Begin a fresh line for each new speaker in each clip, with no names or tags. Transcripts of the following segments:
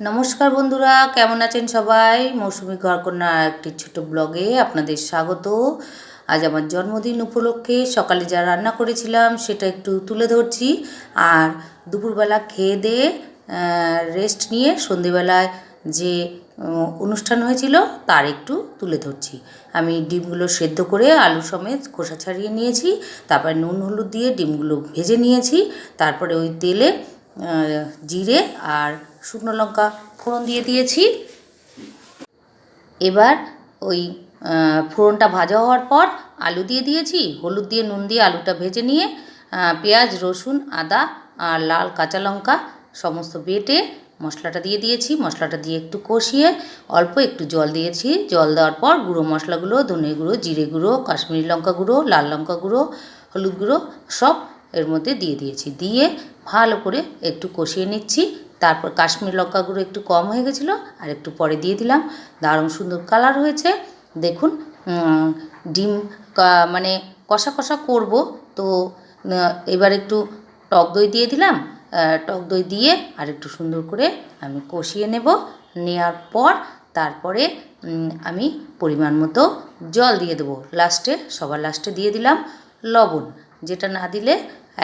নমস্কার বন্ধুরা, কেমন আছেন সবাই? মৌসুমি ঘরকন্যা একটি ছোট ব্লগে আপনাদের স্বাগত। আজ আমার জন্মদিন উপলক্ষে সকালে যা রান্না করেছিলাম সেটা একটু তুলে ধরছি। আর দুপুরবেলা খেয়ে দিয়ে রেস্ট নিয়ে সন্ধেবেলায় যে অনুষ্ঠান হয়েছিল তার একটু তুলে ধরছি। আমি ডিমগুলো সেদ্ধ করে আলু সমেত খোসা ছাড়িয়ে নিয়েছি, তারপরে নুন হলুদ দিয়ে ডিমগুলো ভেজে নিয়েছি, তারপরে ওই তেলে জিরে আর শুকনো লঙ্কা ফোড়ন দিয়ে দিয়েছি। এবার ওই ফোড়নটা ভাজা হওয়ার পর আলু দিয়ে দিয়েছি। হলুদ দিয়ে, নুন দিয়ে আলুটা ভেজে নিয়ে পেঁয়াজ, রসুন, আদা আর লাল কাঁচা লঙ্কা সমস্ত বেটে মশলাটা দিয়ে দিয়েছি। মশলাটা দিয়ে একটু কষিয়ে অল্প একটু জল দিয়েছি। জল দেওয়ার পর গুঁড়ো মশলাগুলো, ধনে গুঁড়ো, জিরে গুঁড়ো, কাশ্মীরি লঙ্কা গুঁড়ো, লাল লঙ্কা গুঁড়ো, হলুদ গুঁড়ো সব এর মধ্যে দিয়ে দিয়েছি। দিয়ে ভালো করে একটু কষিয়ে নিচ্ছি। তারপর কাশ্মীর লঙ্কা গুঁড়ো একটু কম হয়ে গেছিল আর একটু পরে দিয়ে দিলাম। দারুণ সুন্দর কালার হয়েছে। দেখুন ডিম মানে কষা কষা করব। তো এবার একটু টক দই দিয়ে দিলাম। টক দই দিয়ে আর একটু সুন্দর করে আমি কষিয়ে নেব। নেওয়ার পর তারপরে আমি পরিমাণ মতো জল দিয়ে দেবো। লাস্টে, সবার লাস্টে দিয়ে দিলাম লবণ। যেটা না দিলে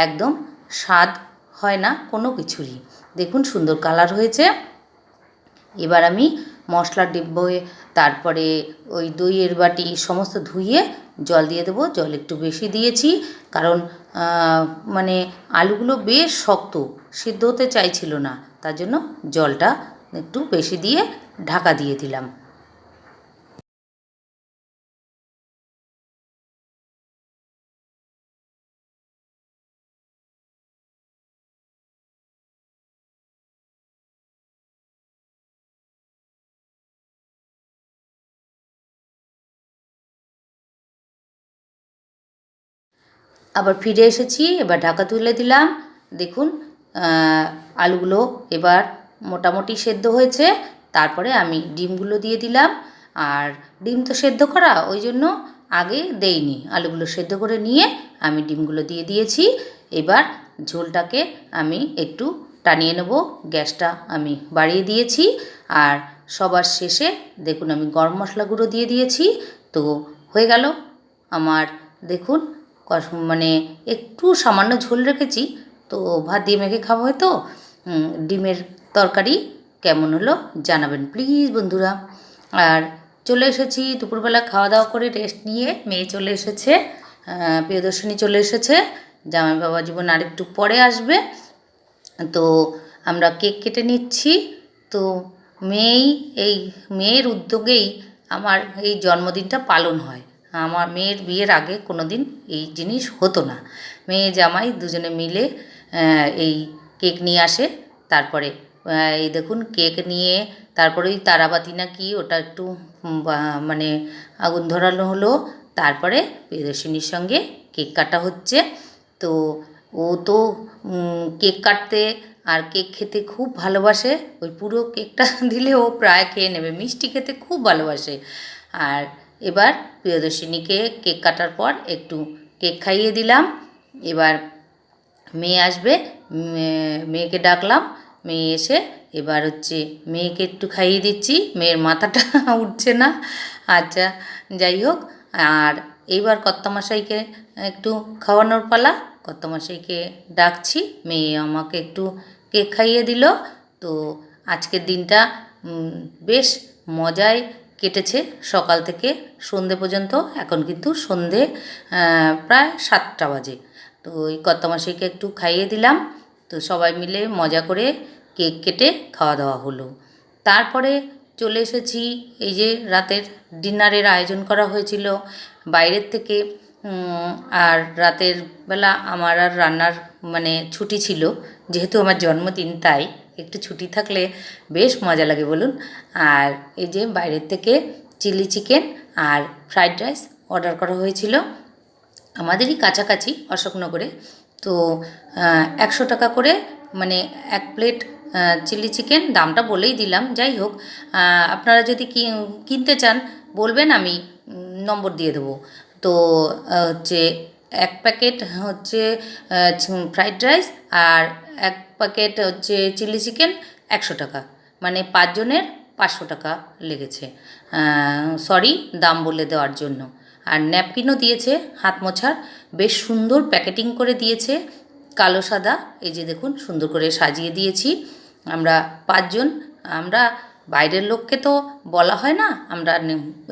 একদম স্বাদ হয় না কোনো কিছুরই। দেখুন সুন্দর কালার হয়েছে। এবার আমি মশলার ডিব্বয়ে তারপরে ওই দইয়ের বাটি সমস্ত ধুয়ে জল দিয়ে দেবো। জল একটু বেশি দিয়েছি, কারণ মানে আলুগুলো বেশ শক্ত, সিদ্ধ হতে চাইছিল না, তার জন্য জলটা একটু বেশি দিয়ে ঢাকা দিয়ে দিলাম। আবার ফিরে এসেছি, এবার ঢাকা তুলে দিলাম। দেখুন আলুগুলো এবার মোটামুটি সেদ্ধ হয়েছে। তারপরে আমি ডিমগুলো দিয়ে দিলাম। আর ডিম তো সেদ্ধ করা, ওই জন্য আগে দেইনি। আলুগুলো সেদ্ধ করে নিয়ে আমি ডিমগুলো দিয়ে দিয়েছি। এবার ঝোলটাকে আমি একটু টানিয়ে নেব। গ্যাসটা আমি বাড়িয়ে দিয়েছি। আর সবার শেষে দেখুন, আমি গরম মশলা গুঁড়ো দিয়ে দিয়েছি। তো হয়ে গেল আমার, দেখুন মানে একটু সামান্য ঝোল রেখেছি। তো ভাত দিয়ে মেখে খাওয়া হয় তো ডিমের তরকারি কেমন হলো জানাবেন প্লিজ বন্ধুরা। আর চলে এসেছি দুপুরবেলা খাওয়া দাওয়া করে রেস্ট নিয়ে। মেয়ে চলে এসেছে প্রিয়দর্শনী চলে এসেছে। জামাই বাবা জীবন আরেকটু পরে আসবে। তো আমরা কেক কেটে নিচ্ছি। তো মেয়েই, এই মেয়ের উদ্যোগেই আমার এই জন্মদিনটা পালন হয়। আমার মেয়ের বিয়ের আগে কোনো দিন এই জিনিস হতো না। মেয়ে জামাই দুজনে মিলে এই কেক নিয়ে আসে, তারপরে এই দেখুন কেক নিয়ে, তারপরে ওই তারাবাতি না কি ওটা একটু মানে আগুন ধরানো হলো, তারপরে প্রিয়দর্শিনীর সঙ্গে কেক কাটা হচ্ছে। তো ও তো কেক কাটতে আর কেক খেতে খুব ভালোবাসে, ওই পুরো কেকটা দিলে ও প্রায় খেয়ে নেবে, মিষ্টি খেতে খুব ভালোবাসে। আর এবার প্রিয়দর্শিনীকে কেক কাটার পর একটু কেক খাইয়ে দিলাম। এবার মেয়ে আসবে মেয়েকে ডাকলাম। মেয়ে এসে এবার হচ্ছে মেয়েকে একটু খাইয়ে দিচ্ছি। মেয়ের মাথাটা উঠছে না। আচ্ছা যাই হোক। আর এইবার কর্তামশাইকে একটু খাওয়ানোর পালা। কর্তামশাইকে ডাকছি। মেয়ে আমাকে একটু কেক খাইয়ে দিল। তো আজকের দিনটা বেশ মজায় কেটেছে সকাল থেকে সন্ধে পর্যন্ত, এখন কিন্তু সন্ধে প্রায় সাতটা বাজে। তো ওই কর্তামশাইকে একটু খাইয়ে দিলাম, তো সবাই মিলে মজা করে কেক কেটে খাওয়া দাওয়া হলো। তারপরে চলে এসেছি, এই যে রাতের ডিনারের আয়োজন করা হয়েছিল বাইরের থেকে আর রাতের বেলা আমার আর রান্নার মানে ছুটি ছিল, যেহেতু আমার জন্মদিন তাই। একটু ছুটি থাকলে বেশ মজা লাগে বলুন। আর এই যে বাইরের থেকে চিলি চিকেন আর ফ্রাইড রাইস অর্ডার করা হয়েছিল আমাদেরই কাছাকাছি অশোকনগরে। তো একশো টাকা করে মানে এক প্লেট চিলি চিকেন দামটা বলেই দিলাম। যাই হোক আপনারা যদি কিনতে চান, বলবেন আমি নম্বর দিয়ে দেবো। তো হচ্ছে এক প্যাকেট হচ্ছে ফ্রাইড রাইস আর এক প্যাকেট হচ্ছে চিলি চিকেন একশো টাকা। মানে পাঁচজনের পাঁচশো টাকা লেগেছে। সরি দাম বলে দেওয়ার জন্য। আর ন্যাপকিনও দিয়েছে, হাত মোছার। বেশ সুন্দর প্যাকেটিং করে দিয়েছে, কালো সাদা। এই যে দেখুন, সুন্দর করে সাজিয়ে দিয়েছি। আমরা পাঁচজন, আমরা বাইরের লোককে তো বলা হয় না, আমরা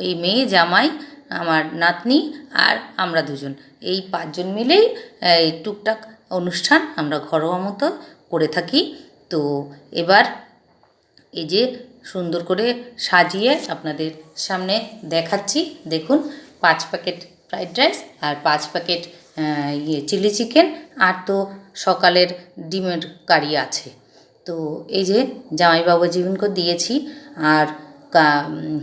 এই মেয়ে, জামাই, আমার নাতনি আর আমরা দুজন। এই পাঁচজন মিলেই, এই টুকটাক অনুষ্ঠান আমরা ঘরোয়া মতো করে থাকি। তো এবার এই যে সুন্দর করে সাজিয়ে আপনাদের সামনে দেখাচ্ছি। দেখুন, পাঁচ প্যাকেট ফ্রাইড রাইস আর পাঁচ প্যাকেট ইয়ে চিলি চিকেন আর তো সকালের ডিমের কারি আছে। তো এই যে জামাইবাবু জীবনকে দিয়েছি আর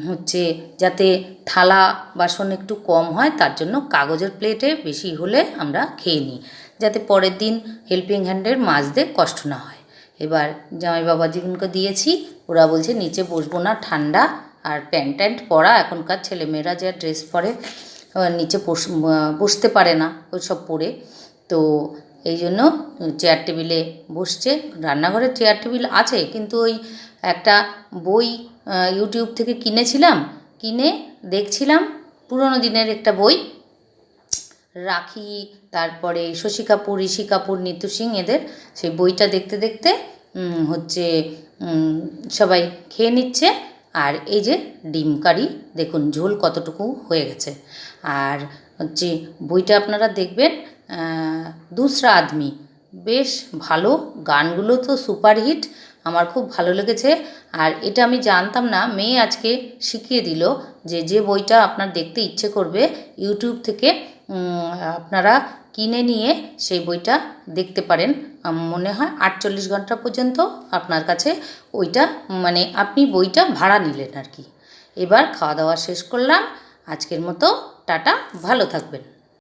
হচ্ছে যাতে থালা বাসন একটু কম হয় তার জন্য কাগজের প্লেটে বেশি হলে আমরা খেয়ে নিই। যাতে পরের দিন হেল্পিং হ্যান্ডের মাজতে কষ্ট না হয়। এবার জামাই বাবা জীবনকে দিয়েছি, ওরা বলছে, নিচে বসবো না, ঠান্ডা আর প্যান্ট ট্যান্ট পরা, এখনকার ছেলেমেয়েরা যা ড্রেস পরে নিচে বস- বসতে পারে না, ওই সব পরে। তো এই জন্য চেয়ার টেবিলে বসছে। রান্নাঘরে চেয়ার টেবিল আছে, কিন্তু ওই একটা বই ইউটিউব থেকে কিনেছিলাম, কিনে দেখছিলাম, পুরোনো দিনের একটা বই। রাখি, তারপরে শশী কাপুর, ঋষি কাপুর, নিতু সিং এদের সেই বইটা দেখতে দেখতে হচ্ছে সবাই খেয়ে নিচ্ছে। আর এই যে ডিম কারি, দেখুন ঝোল কতটুকু হয়ে গেছে। আর হচ্ছে বইটা আপনারা দেখবেন দুসরা আদমি। বেশ ভালো, গানগুলো তো সুপারহিট, আমার খুব ভালো লেগেছে। আর এটা আমি জানতাম না, মেয়ে আজকে শিখিয়ে দিল যে যে বইটা আপনার দেখতে ইচ্ছে করবে, ইউটিউব থেকে আপনারা কিনে নিয়ে সেই বইটা দেখতে পারেন। মনে হয় আটচল্লিশ ঘণ্টা পর্যন্ত আপনার কাছে ওইটা মানে আপনি বইটা ভাড়া নিলেন আর কি। এবার খাওয়া দাওয়া শেষ করলাম। আজকের মতো টাটা, ভালো থাকবেন।